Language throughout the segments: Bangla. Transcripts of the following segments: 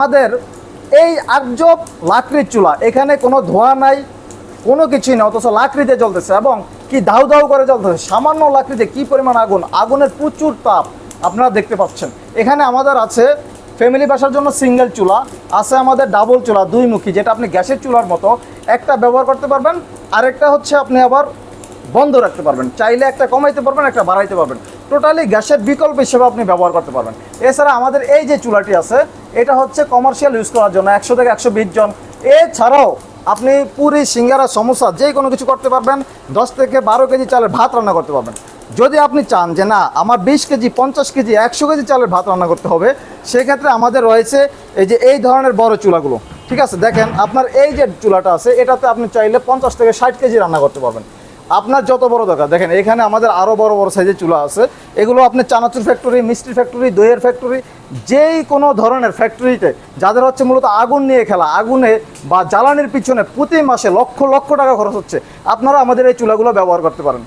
আমাদের এই আর্জব লাকড়ির চুলা, এখানে কোনো ধোঁয়া নাই, কোনো কিছুই না অথচ লাকড়িতে জ্বলতেছে এবং কি দাউ দাউ করে জ্বলতেছে, সামান্য লাকড়িতে কি পরিমাণ আগুন, আগুনের প্রচুর তাপ আপনারা দেখতে পাচ্ছেন। এখানে আমাদের আছে ফ্যামিলি বাসার জন্য সিঙ্গেল চুলা, আছে আমাদের ডাবল চুলা, দুই মুখী, যেটা আপনি গ্যাসের চুলার মতো একটা ব্যবহার করতে পারবেন, আরেকটা হচ্ছে আপনি আবার বন্ধ রাখতে পারবেন, চাইলে একটা কমাইতে পারবেন, একটা বাড়াইতে পারবেন। টোটালি গ্যাসের বিকল্প হিসেবে আপনি ব্যবহার করতে পারবেন। এছাড়া আমাদের এই যে চুলাটি আছে, এটা হচ্ছে কমার্শিয়াল ইউজ করার জন্য একশো থেকে একশো বিশ জন। এছাড়াও আপনি পুরি, সিঙ্গারা সমস্যা যে কোনো কিছু করতে পারবেন, দশ থেকে বারো কেজি চালের ভাত রান্না করতে পারবেন। যদি আপনি চান যে না, আমার বিশ কেজি, পঞ্চাশ কেজি, একশো কেজি চালের ভাত রান্না করতে হবে, সেক্ষেত্রে আমাদের রয়েছে এই যে এই ধরনের বড় চুলাগুলো। ঠিক আছে, দেখেন আপনার এই যে চুলাটা আছে, এটাতে আপনি চাইলে পঞ্চাশ থেকে ষাট কেজি রান্না করতে পারবেন। আপনার যত বড় দরকার, দেখেন এখানে আমাদের আরও বড় বড় সাইজের চুলা আছে। এগুলো আপনি চানাচুর ফ্যাক্টরি মিষ্টির ফ্যাক্টরি দইয়ের ফ্যাক্টরি যেই কোনো ধরনের ফ্যাক্টরিতে যাদের হচ্ছে মূলত আগুন নিয়ে খেলা, আগুনে বা জ্বালানির পিছনে প্রতি মাসে লক্ষ লক্ষ টাকা খরচ হচ্ছে, আপনারা আমাদের এই চুলাগুলো ব্যবহার করতে পারেন।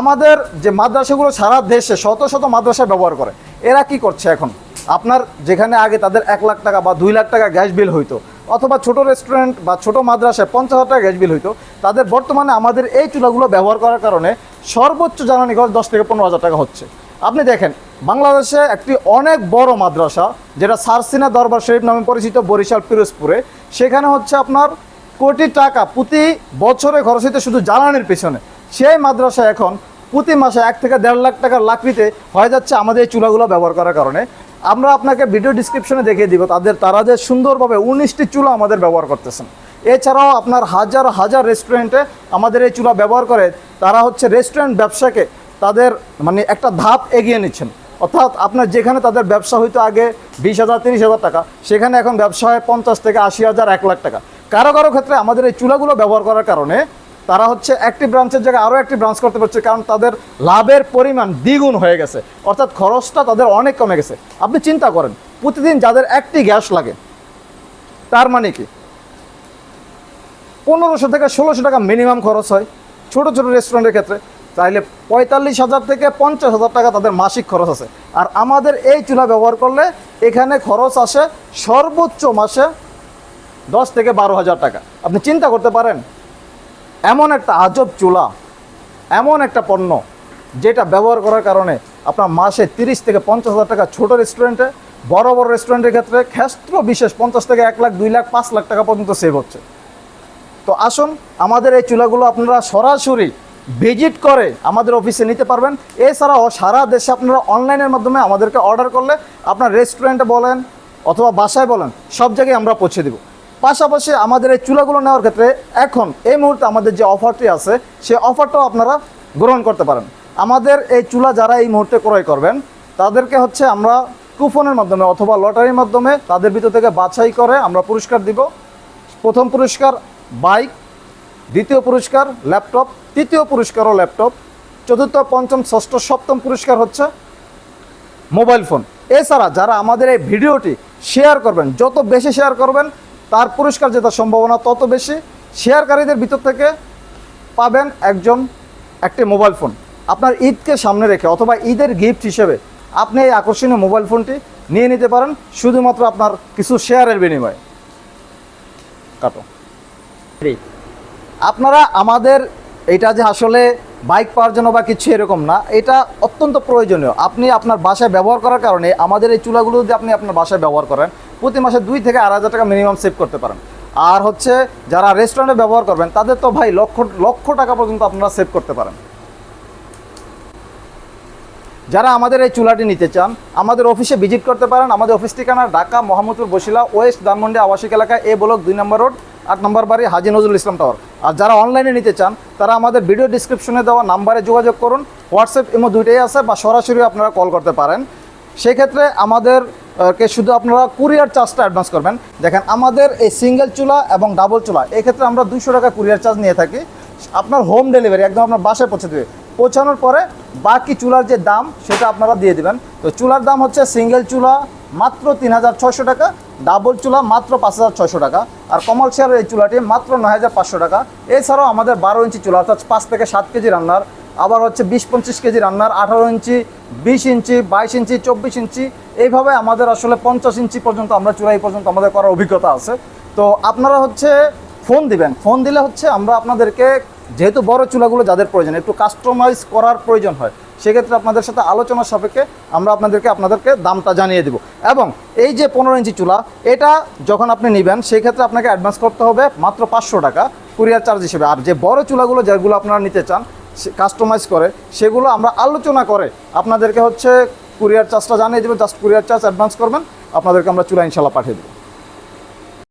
আমাদের যে মাদ্রাসাগুলো সারা দেশে শত শত মাদ্রাসা ব্যবহার করে, এরা কি করছে এখন? আপনার যেখানে আগে তাদের এক লাখ টাকা বা দুই লাখ টাকা গ্যাস বিল হইতো অথবা ছোট রেস্টুরেন্ট বা ছোট মাদ্রাসায় পঞ্চাশ হাজার টাকা গ্যাস বিল হইতো, তাদের বর্তমানে আমাদের এই চুলাগুলো ব্যবহার করার কারণে সর্বোচ্চ জ্বালানি খরচ দশ থেকে পনেরো হাজার টাকা হচ্ছে। আপনি দেখেন, বাংলাদেশে একটি অনেক বড় মাদ্রাসা, যেটা সারসিনা দরবার শরীফ নামে পরিচিত বরিশাল পিরোজপুরে। সেখানে হচ্ছে আপনার কোটি টাকা প্রতি বছরে খরচ হইতে শুধু জ্বালানির পেছনে। সেই মাদ্রাসা এখন প্রতি মাসে এক থেকে দেড় লাখ টাকার লাকড়িতে হয়ে যাচ্ছে আমাদের এই চুলাগুলো ব্যবহার করার কারণে। আমরা আপনাকে ভিডিও ডিসক্রিপশনে দেখিয়ে দিব, তাদের, তারা যে সুন্দরভাবে উনিশটি চুলা আমাদের ব্যবহার করতেছেন। এছাড়াও আপনার হাজার হাজার রেস্টুরেন্টে আমাদের এই চুলা ব্যবহার করে, তারা হচ্ছে রেস্টুরেন্ট ব্যবসাকে তাদের মানে একটা ধাপ এগিয়ে নিচ্ছেন। অর্থাৎ আপনার যেখানে তাদের ব্যবসা হইতো আগে বিশ হাজার, তিরিশ হাজার টাকা, সেখানে এখন ব্যবসা হয় পঞ্চাশ থেকে আশি হাজার, এক লাখ টাকা। কারও কারও ক্ষেত্রে আমাদের এই চুলাগুলো ব্যবহার করার কারণে তারা হচ্ছে একটি ব্রাঞ্চের জায়গায় আরও একটি ব্রাঞ্চ করতে পারছে, কারণ তাদের লাভের পরিমাণ দ্বিগুণ হয়ে গেছে। অর্থাৎ খরচটা তাদের অনেক কমে গেছে। আপনি চিন্তা করেন, প্রতিদিন যাদের একটি গ্যাস লাগে, তার মানে কি? পনেরোশো থেকে ষোলোশো টাকা মিনিমাম খরচ হয় ছোট ছোট রেস্টুরেন্টের ক্ষেত্রে। তাইলে পঁয়তাল্লিশ হাজার থেকে পঞ্চাশ হাজার টাকা তাদের মাসিক খরচ আছে। আর আমাদের এই চুলা ব্যবহার করলে এখানে খরচ আসে সর্বোচ্চ মাসে দশ থেকে বারো হাজার টাকা। আপনি চিন্তা করতে পারেন এমন একটা আজব চুলা, এমন একটা পণ্য যেটা ব্যবহার করার কারণে আপনার মাসে তিরিশ থেকে পঞ্চাশ হাজার টাকা ছোট রেস্টুরেন্টে বড় বড় রেস্টুরেন্টের ক্ষেত্রে ক্ষেত্র বিশেষ পঞ্চাশ থেকে এক লাখ, দুই লাখ, পাঁচ লাখ টাকা পর্যন্ত সেভ হচ্ছে। তো আসুন, আমাদের এই চুলাগুলো আপনারা সরাসরি ভিজিট করে আমাদের অফিসে নিতে পারবেন। এছাড়াও সারা দেশে আপনারা অনলাইনের মাধ্যমে আমাদেরকে অর্ডার করলে আপনার রেস্টুরেন্টে বলেন অথবা বাসায় বলেন, সব জায়গায় আমরা পৌঁছে দেব। পাশাপাশি আমাদের এই চুলাগুলো নেওয়ার ক্ষেত্রে এখন এই মুহূর্তে আমাদের যে অফারটি আছে সেই অফারটাও আপনারা গ্রহণ করতে পারেন। আমাদের এই চুলা যারা এই মুহূর্তে ক্রয় করবেন, তাদেরকে হচ্ছে আমরা কুপনের মাধ্যমে অথবা লটারির মাধ্যমে তাদের ভিতর থেকে বাছাই করে আমরা পুরস্কার দিব। প্রথম পুরস্কার বাইক, দ্বিতীয় পুরস্কার ল্যাপটপ, তৃতীয় পুরস্কারও ল্যাপটপ, চতুর্থ, পঞ্চম, ষষ্ঠ, সপ্তম পুরস্কার হচ্ছে মোবাইল ফোন। এছাড়া যারা আমাদের এই ভিডিওটি শেয়ার করবেন, যত বেশি শেয়ার করবেন তার পুরস্কার জেতার সম্ভাবনা তত বেশি। শেয়ারকারীদের ভিতর থেকে পাবেন একজন, একটি মোবাইল ফোন। আপনার ঈদকে সামনে রেখে অথবা ঈদের গিফট হিসেবে আপনি এই আকর্ষণীয় মোবাইল ফোনটি নিয়ে নিতে পারেন, শুধুমাত্র আপনার কিছু শেয়ারের বিনিময়ে। কাটো। আপনারা আমাদের এটা যে আসলে বাইক পাওয়ার জন্য বা কিছু এরকম না, এটা অত্যন্ত প্রয়োজনীয়। আপনি আপনার বাসায় ব্যবহার করার কারণে আমাদের এই চুলাগুলো যদি আপনি আপনার বাসায় ব্যবহার করেন প্রতি মাসে দুই থেকে আড়াই হাজার টাকা মিনিমাম সেভ করতে পারেন। আর হচ্ছে যারা রেস্টুরেন্টে ব্যবহার করবেন, তাদের তো ভাই লক্ষ লক্ষ টাকা পর্যন্ত আপনারা সেভ করতে পারেন। যারা আমাদের এই চুলাটি নিতে চান, আমাদের অফিসে ভিজিট করতে পারেন। আমাদের অফিস ঠিকানা ঢাকা, মোহাম্মদপুর, বসিলা, ওয়েস্ট ধানমন্ডি আবাসিক এলাকা, এ ব্লক দুই নম্বর রোড, আট নম্বর বাড়ি, হাজি নজরুল ইসলাম টাওয়ার আর যারা অনলাইনে নিতে চান, তারা আমাদের ভিডিও ডিসক্রিপশনে দেওয়া নাম্বারে যোগাযোগ করুন। হোয়াটসঅ্যাপ এমো দুইটাই আছে, বা সরাসরি আপনারা কল করতে পারেন। সেক্ষেত্রে আমাদের কে শুধু আপনারা কুরিয়ার চার্জটা অ্যাডভান্স করবেন। দেখেন, আমাদের এই সিঙ্গেল চুলা এবং ডাবল চুলা, এক্ষেত্রে আমরা দুইশো টাকা কুরিয়ার চার্জ নিয়ে থাকি। আপনার হোম ডেলিভারি একদম আপনার বাসায় পৌঁছে দেবে। পৌঁছানোর পরে বাকি চুলার যে দাম, সেটা আপনারা দিয়ে দেবেন। তো চুলার দাম হচ্ছে সিঙ্গেল চুলা মাত্র তিন হাজার ছয়শো টাকা ডাবল চুলা মাত্র পাঁচ হাজার ছয়শো টাকা, আর কমার্শিয়াল এই চুলাটি মাত্র নয় হাজার পাঁচশো টাকা। এছাড়াও আমাদের বারো ইঞ্চি চুলা, অর্থাৎ পাঁচ থেকে সাত কেজি রান্নার আবার হচ্ছে বিশ পঞ্চাশ কেজি রান্নার আঠারো ইঞ্চি, বিশ ইঞ্চি, বাইশ ইঞ্চি, চব্বিশ ইঞ্চি, এইভাবে আমাদের আসলে পঞ্চাশ ইঞ্চি পর্যন্ত আমরা চূড়াই পর্যন্ত আমাদের করার অভিজ্ঞতা আছে। তো আপনারা হচ্ছে ফোন দিবেন। ফোন দিলে হচ্ছে আমরা আপনাদেরকে যেহেতু বড় চুলাগুলো যাদের প্রয়োজন, একটু কাস্টমাইজ করার প্রয়োজন হয়, সেক্ষেত্রে আপনাদের সাথে আলোচনা সাপেক্ষে আমরা আপনাদেরকে আপনাদেরকে দামটা জানিয়ে দেব। এবং এই যে পনেরো ইঞ্চি চুলা, এটা যখন আপনি নেবেন সেই ক্ষেত্রে আপনাকে অ্যাডভান্স করতে হবে মাত্র পাঁচশো টাকা কুরিয়ার চার্জ হিসেবে। আর যে বড় চুলাগুলো যেগুলো আপনারা নিতে চান কাস্টমাইজ করে, সেগুলো আমরা আলোচনা করে আপনাদেরকে হচ্ছে কুরিয়ার চার্জটা জানিয়ে দেবেন জাস্ট কুরিয়ার চার্জ অ্যাডভান্স করবেন, আপনাদেরকে আমরা চুলা ইনশাল্লাহ পাঠিয়ে দেবো।